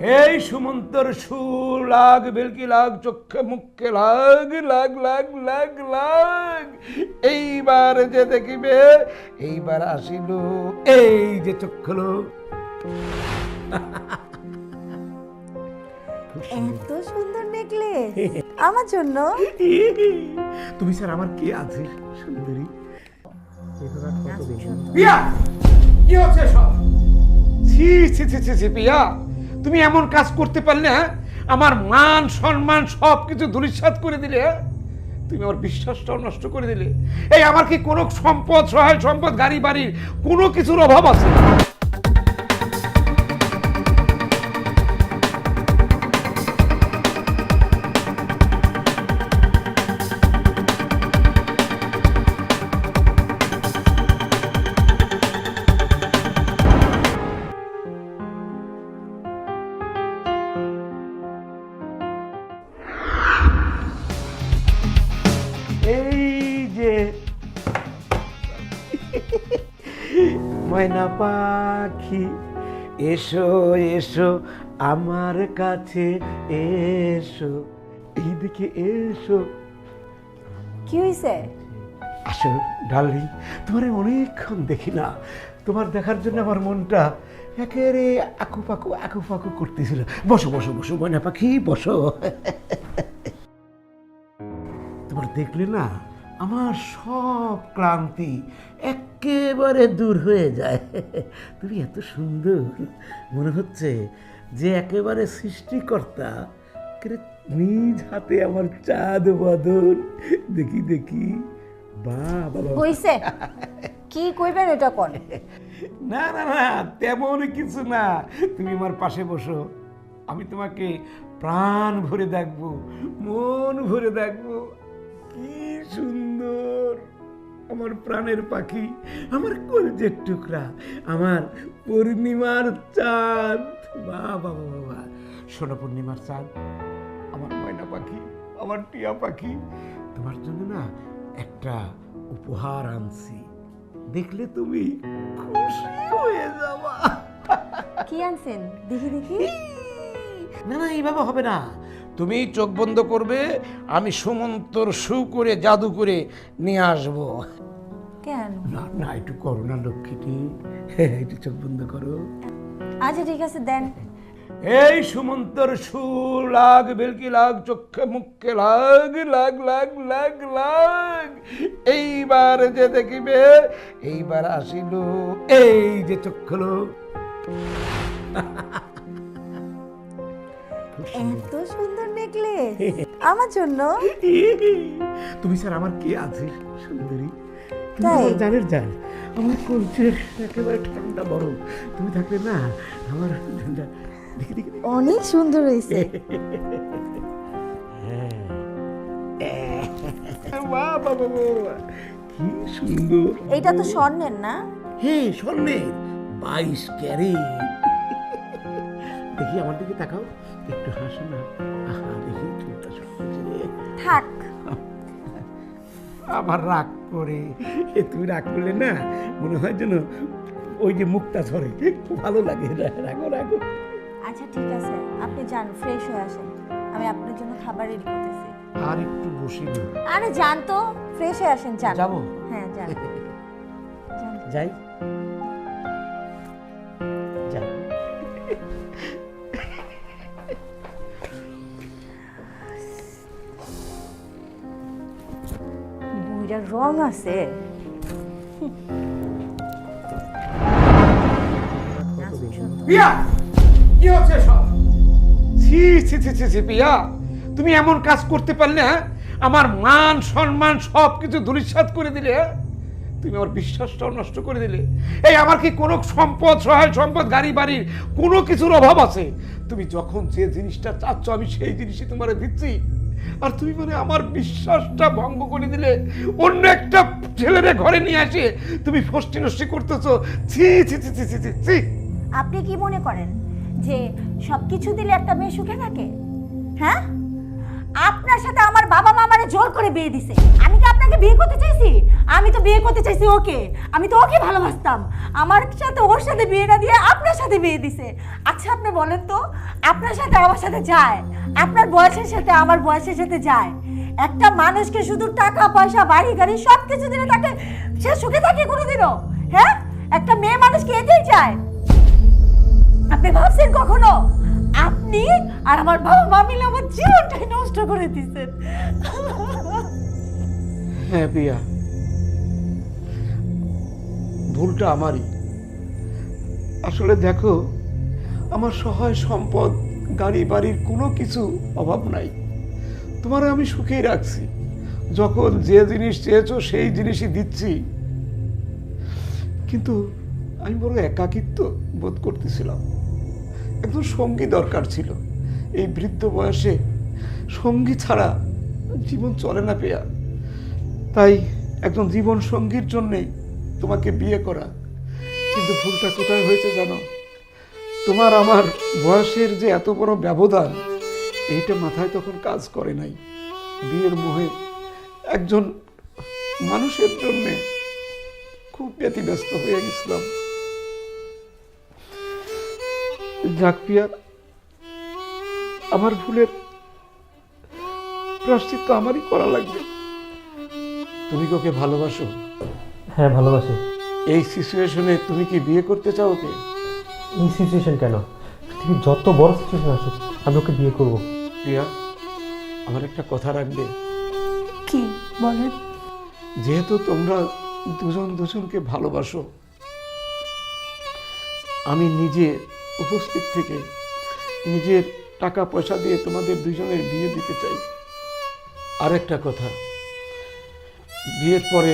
এই সুমন্তর সু লাগ বেলকি লাগ চক্ষে মুখে লাগ লাগ লাগ লাগ লাগ। এইবার যে দেখিবে এইবার আসিল এই যে চক্ষলো এত সুন্দর নেকলেস আমার জন্য। তুমি স্যার আমার কে আছে? সুন্দরী। পিয়া! কি হচ্ছে সব? ছি ছি ছি ছি পিয়া! তুমি এমন কাজ করতে পারলে হ্যাঁ? আমার মান, সম্মান সব কিছু ধূলিসাৎ করে দিলে হ্যাঁ? তুমি আমার বিশ্বাসটাও নষ্ট করে দিলে। এই, আমার কি কোনো সম্পদ, সহায় সম্পদ, গাড়ি, বাড়ির কোনো কিছুর অভাব আছে? ময়না পাখি এসো এসো আমার কাছে এসো এইদিকে এসো। কি হয়েছে আসো ডার্লিং তোমার অনেকক্ষণ দেখি না। তোমার দেখার জন্য আমার মনটা একেবারে আকু পাকু আকু পাকু করতেছিল। বসো বসো বসো ময়না পাখি বসো। তোমার দেখলে না আমার সব ক্লান্তি একেবারে দূর হয়ে যায়। তুমি এত সুন্দর। মনে হচ্ছে যে একেবারে সৃষ্টিকর্তা। নিজ হাতে আমার চাঁদ বদল দেখি দেখি। বাবা। হইছে? কি কইবেন এটা কোন? না না না তেমন কিছু না। তুমি আমার পাশে বসো। আমি তোমাকে প্রাণ ভরে দেখব মন ভরে দেখব। কি সুন্দর। আমার প্রাণের পাখি আমার কলজের টুকরা আমার পূর্ণিমার চাঁদ। বা বাবা বাবা শোনো পূর্ণিমার চাঁদ আমার ময়না পাখি আমার টিয়া পাখি। তোমার জন্য না একটা উপহার আনছি। দেখলে তুমি খুশি হয়ে যাবা। কি আনছেন? দেখি দেখি। না না এইভাবে হবে না। তুমি চোখ বন্ধ করবে আমি সুমন্তর সু করে জাদু করে নিয়ে আসব। কেন? না না একটু করো না লক্ষ্মীটি একটু চোখ বন্ধ করো। আচ্ছা ঠিক আছে দেন। এই সুমন্তর সু লাগ বেলকি লাগ চক্ষে মুখে লাগ লাগ লাগ লাগ লাগ। এইবার যে দেখিবে এইবার আসিল এই যে চক্ষলো এত সুন্দর নেকলেস আমার জন্য? তুমি স্যার আমার কে আছে? সুন্দরী। তাই? জানের জান। আমার একেবারে ঠান্ডা বরফ। তুমি থাকলে না আমার। অনেক সুন্দর হয়েছে। বাহ। কি সুন্দর। এইটা তো স্বর্ণের না? হ্যাঁ স্বর্ণের। বাইশ ক্যারেট। দেখি আমার দিকে তাকাও। একটু হাসো না। আহা দেখি চুলটা থাক। আবার রাগ করে। এ তুমি রাগ করলে না মনে হয় যেন ওই যে মুখটা ধরে। ভালো লাগে। রাগো রাগো। আচ্ছা ঠিক আছে। আপনি যান ফ্রেশ হয়ে আসেন। আমি আপনার জন্য খাবার রেডি করতেছি। আর একটু বসি না। আরে যান তো। ফ্রেশ হয়ে আসেন যান। যাব? হ্যাঁ যান। যাই। বুইটার রং আছে। তুমি এমন কাজ করতে পারলে হ্যাঁ? আমার মান, সম্মান সব কিছু ধূলিসাৎ করে দিলে হ্যাঁ? তুমি আমার বিশ্বাসটাও নষ্ট করে দিলে। এই, আমার কি কোনো সম্পদ, সহায় সম্পদ, গাড়ি বাড়ির কোনো কিছুর অভাব আছে? তুমি যখন যে জিনিসটা চাচ্ছ, আমি সেই জিনিসই তোমার দিচ্ছি। আর তুমি মানে আমার বিশ্বাসটা ভঙ্গ করে দিলে অন্য একটা ছেলেরে ঘরে নিয়ে আসে। তুমি ফষ্টি নষ্টি করতেছো। ছি ছি ছি ছি ছি ছি। আপনি কি মনে করেন যে সবকিছু দিলে একটা মেয়ে সুখে থাকে? হ্যাঁ? আপনার সাথে আমার বাবা মা আমারে জোর করে বিয়ে দিছে। আমি কি আপনাকে বিয়ে করতে চাইছি? আমি তো বিয়ে করতে চাইছি ওকে। আমি তো ওকে ভালোবাসতাম। আমার সাথে ওর সাথে বিয়ে না দিয়ে আপনার সাথে বিয়ে দিছে। আচ্ছা আপনি বলেন তো, আপনার সাথে আমার সাথে যায়? আপনার বয়সের সাথে আমার বয়সের সাথে যায়? একটা মানুষকে শুধু টাকা, পয়সা, বাড়ি, গাড়ি সব কিছু দিলে তাকে সে সুখে থাকে কোনোদিনও। হ্যাঁ? একটা মেয়ে মানুষকে এতেই চায়। আপনি ভাবছেন কখনো? আপনি আর আমার বাবা মা মিলে আমার জীবনটাই নষ্ট করে দিচ্ছেন হ্যাঁ পিয়া ভুলটা আমারই। আসলে দেখো, আমার সহায় সম্পদ, গাড়ি, বাড়ির কোনো কিছু অভাব নাই। তোমার আমি সুখেই রাখছি। যখন যে জিনিস চেয়েছো, সেই জিনিসই দিচ্ছি। কিন্তু আমি বড় একাকিত্ব বোধ করতেছিলাম। একজন সঙ্গী দরকার ছিল। এই বৃদ্ধ বয়সে সঙ্গী ছাড়া জীবন চলে না পেয়া। তাই একজন জীবন সঙ্গীর জন্যেই তোমাকে বিয়ে করা। কিন্তু ভুলটা কোথায় হয়েছে জানো? তোমার আমার বয়সের যে এত বড় ব্যবধান, এইটা মাথায় তখন কাজ করে নাই। বিয়ের মোহে একজন মানুষের জন্যে খুব ব্যতিব্যস্ত হয়ে গেছিলাম। যাক পিয়া আমার ভুলের প্রাশ্চিত্য আমারই করা লাগবে। তুমি কি ওকে ভালোবাসো? হ্যাঁ ভালোবাসি। এই সিচুয়েশনে তুমি কি বিয়ে করতে চাও ওকে? এই সিচুয়েশন কেন? পৃথিবীর যত বড় সিচুয়েশন আসুক আমি ওকে বিয়ে করব। প্রিয়া আমার একটা কথা রাখবে। কি? বলেন। যেহেতু তোমরা দুজন দুজনকে ভালোবাসো আমি নিজে উপস্থিত থেকে নিজের টাকা, পয়সা দিয়ে তোমাদের দুজনের বিয়ে দিতে চাই। আরেকটা কথা, বিয়ের পরে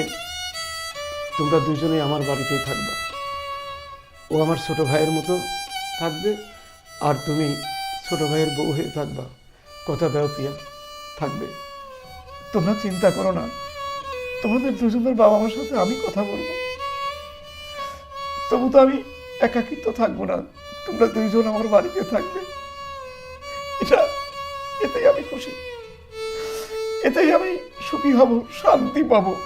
তোমরা দুজনে আমার বাড়িতেই থাকবা। ও আমার ছোট ভাইয়ের মতো থাকবে আর তুমি ছোট ভাইয়ের বউ হয়ে থাকবা। কথা দাও প্রিয়া, থাকবে। তোমরা চিন্তা করো না, তোমাদের দুজনের বাবা মার সাথে আমি কথা বলব। তবু তো আমি একাকিত্ব থাকব না। তোমরা দুইজন আমার বাড়িতে থাকবে। এটা, এতেই আমি খুশি। এতেই আমি সুখী হব, শান্তি পাবো।